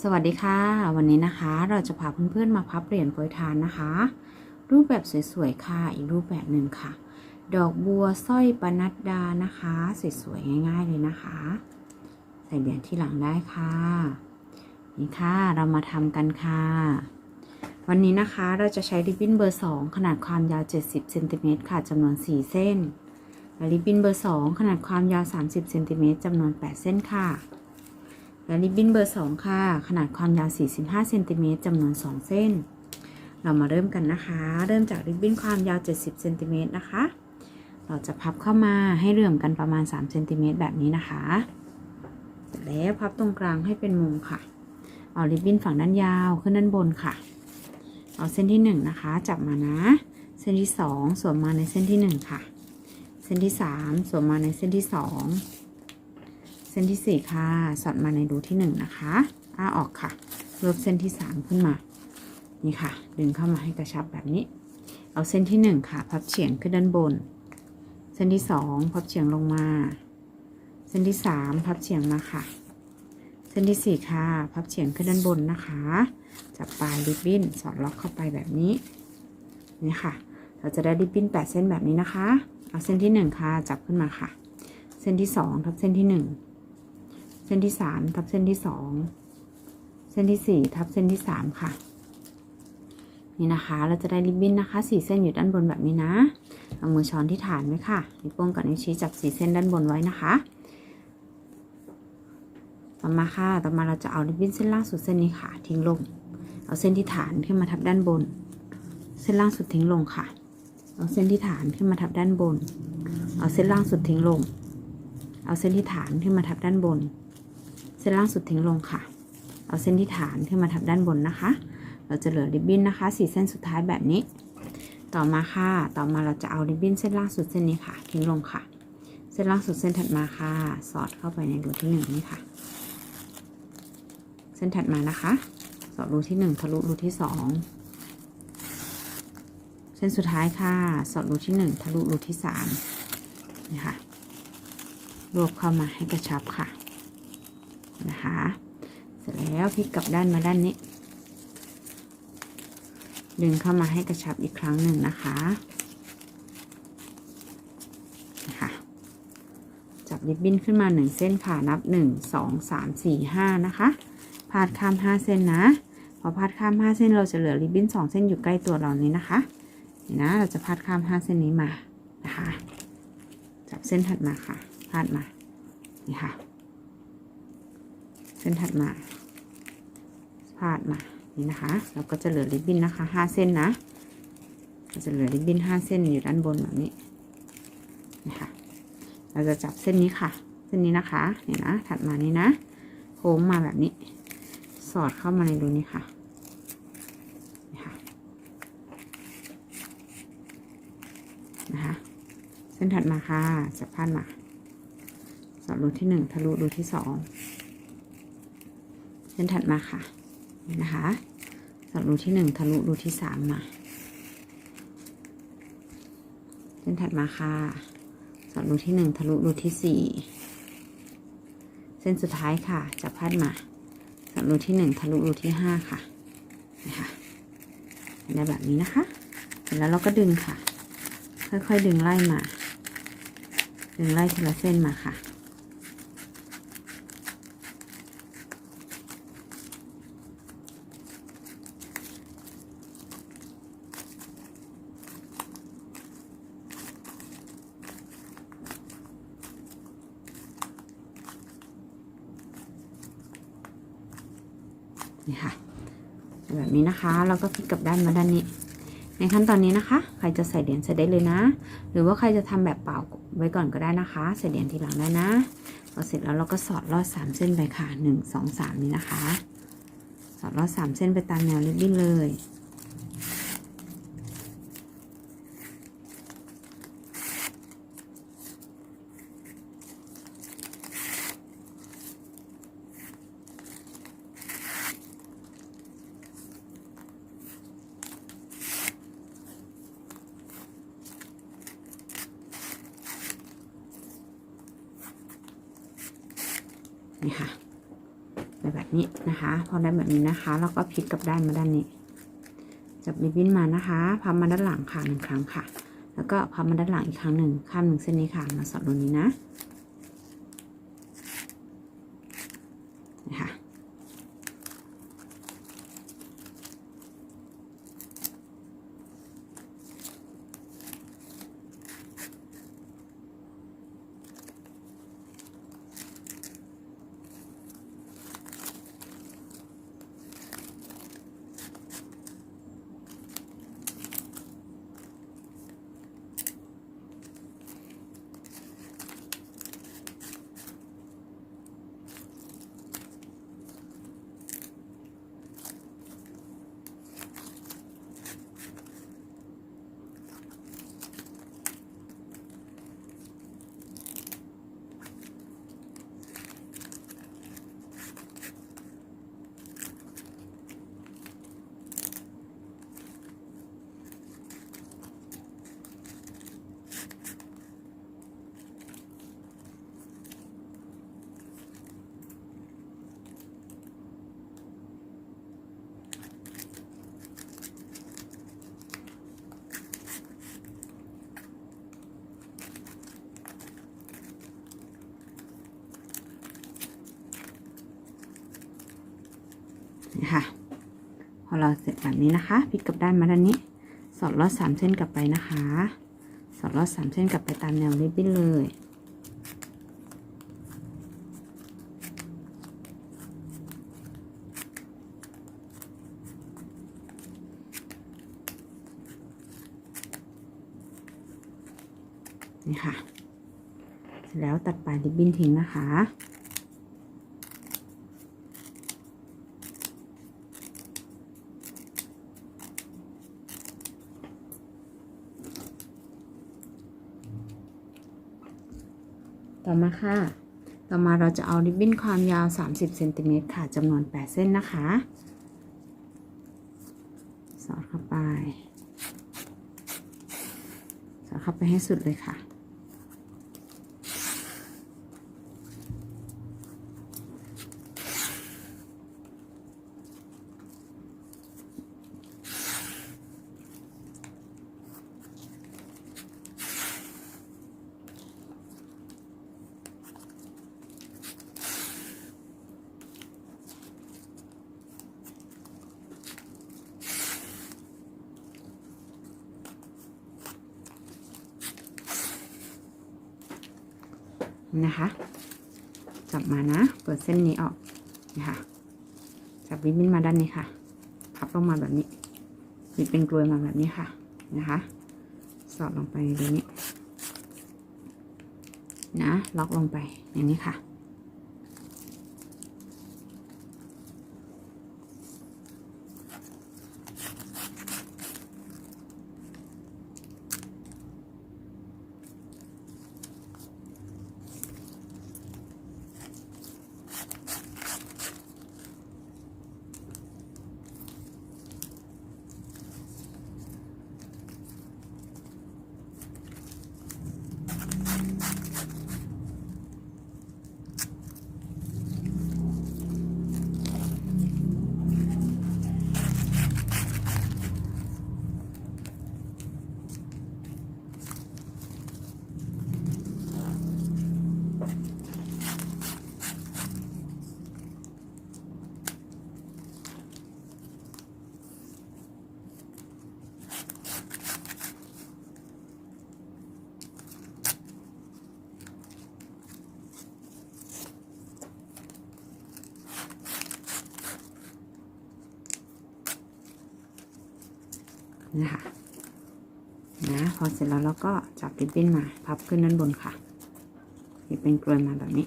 สวัสดีค่ะ วันนี้นะคะเราจะพาเพื่อนๆมาพับเหรียญโปรยทานนะคะ รูปแบบสวยๆค่ะอีกรูปแบบหนึ่งค่ะ ดอกบัวสร้อยปนัดดานะคะสวยๆง่าย ๆเลยนะคะ ใส่เหรียญที่หลังได้ค่ะ นี่ค่ะเรามาทำกันค่ะ วันนี้นะคะเราจะใช้ริบบิ้นเบอร์ 2 ขนาดความยาว 70เซนติเมตรค่ะจำนวน 4 เส้นและริบบิ้นเบอร์ 2 ขนาดความยาว 30เซนติเมตรจำนวน 8 เส้นค่ะ และริบบิ้นเบอร์ 2 ค่ะ ขนาดความยาว 45เซนติเมตรจำนวน 2 เส้น เรามาเริ่มกันนะคะ เริ่มจากริบบิ้นความยาว 70เซนติเมตรนะคะ เราจะพับเข้ามาให้เหลื่อมกันประมาณ3เซนติเมตรแบบนี้นะคะแล้วพับตรงกลางให้เป็นมุมค่ะ เอาริบบิ้นฝั่งด้านยาวขึ้นด้านบนค่ะ เอาเส้นที่ 1 นะคะ จับมานะ เส้นที่ 2 สวมมาในเส้นที่ 1 ค่ะ เส้นที่ 3 สวมมาในเส้นที่ 2 เส้นที่ 4 ค่ะ สอดมาในรูที่ 1 นะคะ อ้าออกค่ะลบเส้นที่ 3 ขึ้นมา นี่ค่ะ ดึงเข้ามาให้กระชับแบบนี้ เอาเส้นที่ 1 ค่ะ พับเฉียงขึ้นด้านบน เส้นที่ 2 พับเฉียงลงมา เส้นที่ 3 พับเฉียงมาค่ะ เส้นที่ 4 ค่ะ พับเฉียงขึ้นด้านบนนะคะ จับปลายริบบิ้นสอดล็อกเข้าไปแบบนี้ นี่ค่ะ เราจะได้ริบบิ้น 8 เส้นแบบนี้นะคะ เอาเส้นที่ 1 ค่ะ จับขึ้นมาค่ะ เส้นที่ 2 ทับเส้นที่ 1 ส้นที่3ทับเส้นที่2เส้นที่4ทับเส้นที่3ค่ะ นี่นะคะ เราจะได้ริบบิ้นนะคะ4เส้นอยู่ด้านบนแบบนี้นะเอามือช้อนที่ฐานไว้ค่ะนิ้วโป้งกับนิ้วชี้จับ4เส้นด้านบนไว้นะคะ ต่อมาค่ะ ต่อมาเราจะเอาริบบิ้นเส้นล่างสุดเส้นนี้ค่ะ ทิ้งลง เอาเส้นที่ฐานขึ้นมาทับด้านบน เส้นล่างสุดทิ้งลงค่ะ เอาเส้นที่ฐานขึ้นมาทับด้านบน เอาเส้นล่างสุดทิ้งลง เอาเส้นที่ฐานขึ้นมาทับด้านบน เส้นล่างสุดทิ้งลงค่ะ เอาเส้นที่ฐานขึ้นมาทับด้านบนนะคะ เราจะเหลือริบบิ้นนะคะสี่เส้นสุดท้ายแบบนี้ ต่อมาค่ะ ต่อมาเราจะเอาริบบิ้นเส้นล่างสุดเส้นนี้ค่ะ ทิ้งลงค่ะ เส้นล่างสุดเส้นถัดมาค่ะ สอดเข้าไปในรูที่หนึ่งนี่ค่ะ เส้นถัดมานะคะ สอดรูที่หนึ่งทะลุรูที่สองเส้นสุดท้ายค่ะ สอดรูที่หนึ่งทะลุรูที่สามนี่ค่ะ รวบเข้ามาให้กระชับค่ะ นะคะ เสร็จแล้วพลิกกลับด้านมาด้านนี้ ดึงเข้ามาให้กระชับอีกครั้งหนึ่งนะคะนะคะจับริบบิ้นขึ้นมาหนึ่งเส้นค่ะนับหนึ่งสองสามสี่ห้านะคะพาดข้ามห้าเส้นนะ พอพาดข้ามห้าเส้นเราจะเหลือริบบิ้นสองเส้นอยู่ใกล้ตัวเรานี้นะคะนี่นะ เราจะพาดข้ามห้าเส้นนี้มานะคะ จับเส้นถัดมาค่ะ พาดมา นี่ค่ะ เส้นถัดมาพาดมานี่นะคะ เราก็จะเหลือริบบิ้นนะคะห้าเส้นนะเราจะเหลือริบบิ้นห้าเส้นอยู่ด้านบนแบบนี้นี่ค่ะเราจะจับเส้นนี้ค่ะ เส้นนี้นะคะเนี่ยนะถัดมานี้นะโค้งมาแบบนี้ สอดเข้ามาในรูนี้ค่ะนี่ค่ะนะคะเส้นถัดมาค่ะจับพันมาสอดรูที่หนึ่งทะลุรูที่สอง เส้นถัดมาค่ะนี่นะคะสอดรูที่หนึ่งทะลุรูที่สามมา เส้นถัดมาค่ะสอดรูที่หนึ่งทะลุรูที่สี่เส้นสุดท้ายค่ะจับพัดมาสอดรูที่หนึ่งทะลุรูที่ห้าค่ะนะคะในแบบนี้นะคะ เสร็จแล้วเราก็ดึงค่ะ ค่อยๆดึงไล่มา ดึงไล่ทีละเส้นมาค่ะ นี่ค่ะแบบนี้นะคะเราก็พลิกกลับด้านมาด้านนี้ ในขั้นตอนนี้นะคะ ใครจะใส่เหรียญใส่ได้เลยนะ หรือว่าใครจะทำแบบเปล่าไว้ก่อนก็ได้นะคะ ใส่เหรียญทีหลังได้นะพอเสร็จแล้วเราก็สอดลอดสามเส้นไปค่ะหนึ่งสองสามนี้นะคะ สอดลอดสามเส้นไปตามแนวริบบิ้นเลย นี่ค่ะไปแบบนี้นะคะ พอได้แบบนี้นะคะเราก็พลิกกลับด้านมาด้านนี้ จับริบบิ้นมานะคะ พับมาด้านหลังค่ะหนึ่งครั้งค่ะ แล้วก็พับมาด้านหลังอีกครั้งหนึ่งข้ามหนึ่งเส้นนี้ค่ะ มาสอดตรงนี้นะ ค่ะพอเราเสร็จแบบนี้นะคะพลิกกลับด้านมาด้านนี้ สอดลอดสามเส้นกลับไปนะคะ สอดลอดสามเส้นกลับไปตามแนวริบบิ้นเลยนี่ค่ะ แล้วตัดปลายริบบิ้นทิ้งนะคะ อมาค่ะ ต่อมาเราจะเอาริบบิ้นความยาว 30เซนติเมตรค่ะจำนวน 8 เส้นนะคะ สอดเข้าไป สอดเข้าไปให้สุดเลยค่ะ นะคะ จับมานะ เปิดเส้นนี้ออกนะคะจับริบบิ้นมาด้านนี้ค่ะ พับลงมาแบบนี้บิดเป็นกลวยมาแบบนี้ค่ะนะคะ สอดลงไปตรงนี้นะ ล็อกลงไปอย่างนี้ค่ะ นะคะนะพอเสร็จแล้วเราก็จับริบบิ้นมาพับขึ้นด้านบนค่ะนี่เป็นกลวยมาแบบนี้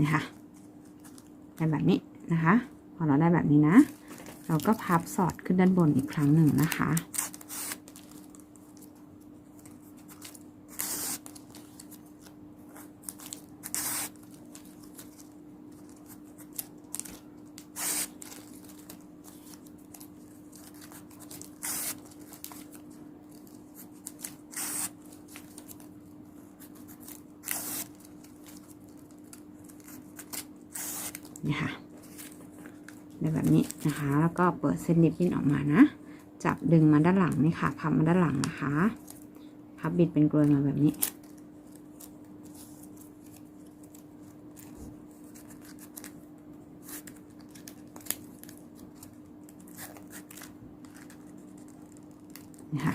นี่ค่ะได้แบบนี้นะคะ พอเราได้แบบนี้นะ เราก็พับสอดขึ้นด้านบนอีกครั้งหนึ่งนะคะ นี่ค่ะได้แบบนี้นะคะ แล้วก็ เปิดเส้นริบบินออกมานะ จับดึงมาด้านหลังนี่ค่ะพับมาด้านหลังนะคะ พับบิดเป็นกลวยมาแบบนี้ค่ะ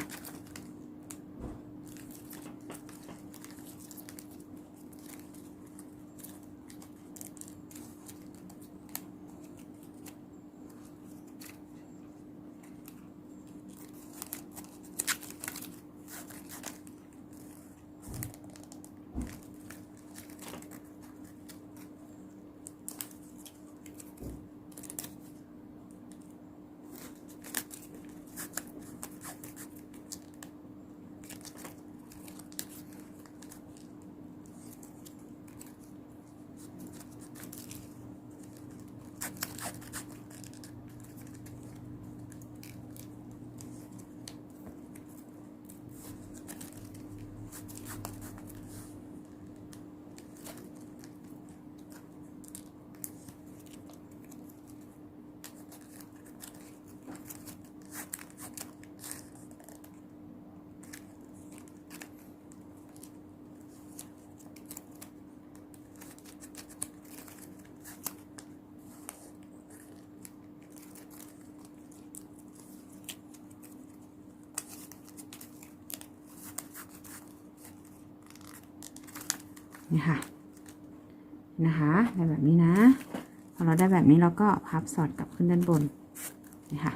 นี่ค่ะนะคะได้แบบนี้นะพอเราได้แบบนี้เราก็พับสอดกลับขึ้นด้านบนนี่ค่ะ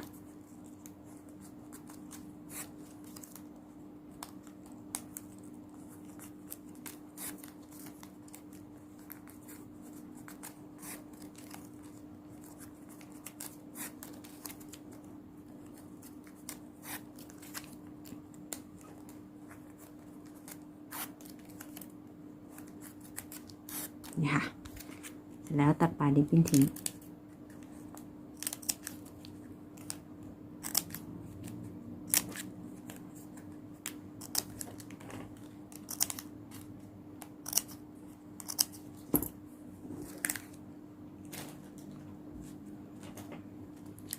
นี่ค่ะเสร็จแล้วตัดปลายริบบิ้นทิ้ง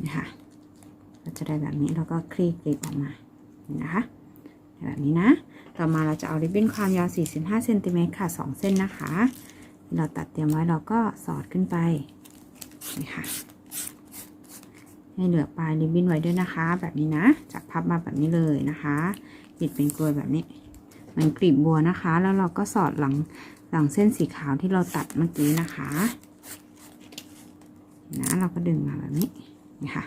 นี่ค่ะเราจะได้แบบนี้แล้วก็คลี่กลีบออกมานี่นะคะแบบนี้นะ ต่อมาเราจะเอาริบบิ้นความยาว 45เซนติเมตรค่ะ 2 เส้นนะคะ ที่เราตัดเตรียมไว้เราก็สอดขึ้นไปนี่ค่ะให้เหลือปลายริบบิ้นไว้ด้วยนะคะ แบบนี้นะจับพับมาแบบนี้เลยนะคะปิดเป็นกลวยแบบนี้เหมันกลีบบัวนะคะ แล้วเราก็สอดหลังหลังเส้นสีขาวที่เราตัดเมื่อกี้นะคะนะเราก็ดึงมาแบบนี้นี่ค่ะ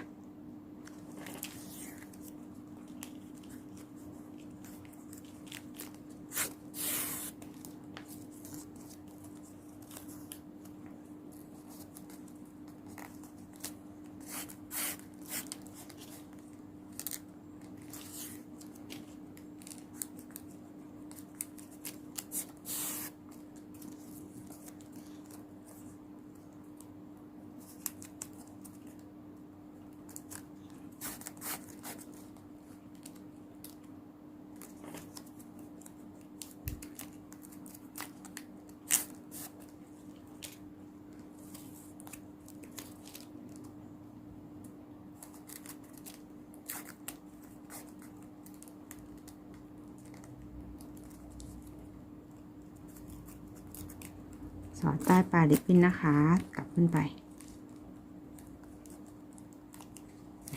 อดใต้ปลายริบบิ้นนะคะ กลับขึ้นไป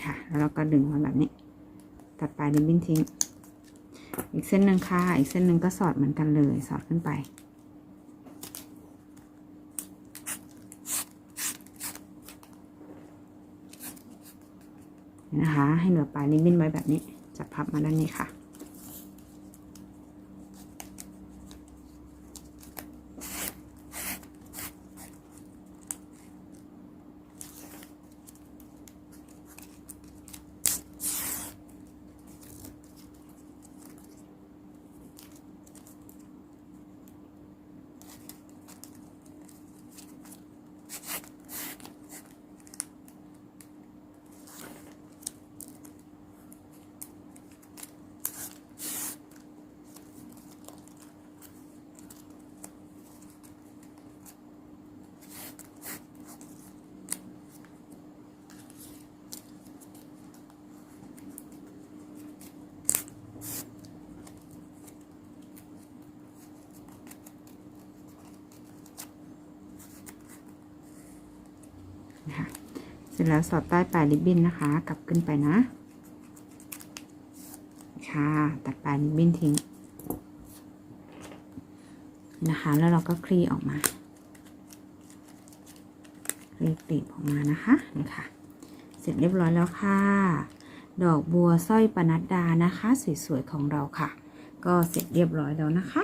ค่ะแล้วเราก็ดึงมาแบบนี้ ตัดปลายริบบิ้นทิ้ง อีกเส้นหนึ่งค่ะ อีกเส้นหนึ่งก็สอดเหมือนกันเลย สอดขึ้นไปนะคะ ให้เหลือปลายริบบิ้นไว้แบบนี้จะพับมาด้านนี้ค่ะเสร็จแล้วสอดใต้ปลายริบบิ้นนะคะ กลับขึ้นไปนะ ค่ะ ตัดปลายริบบิ้นทิ้งนะคะ แล้วเราก็คลี่ออกมาคลี่กลีบออกมานะคะนี่ค่ะ เสร็จเรียบร้อยแล้วค่ะ ดอกบัวสร้อยปนัดดานะคะ สวยๆของเราค่ะ ก็เสร็จเรียบร้อยแล้วนะคะ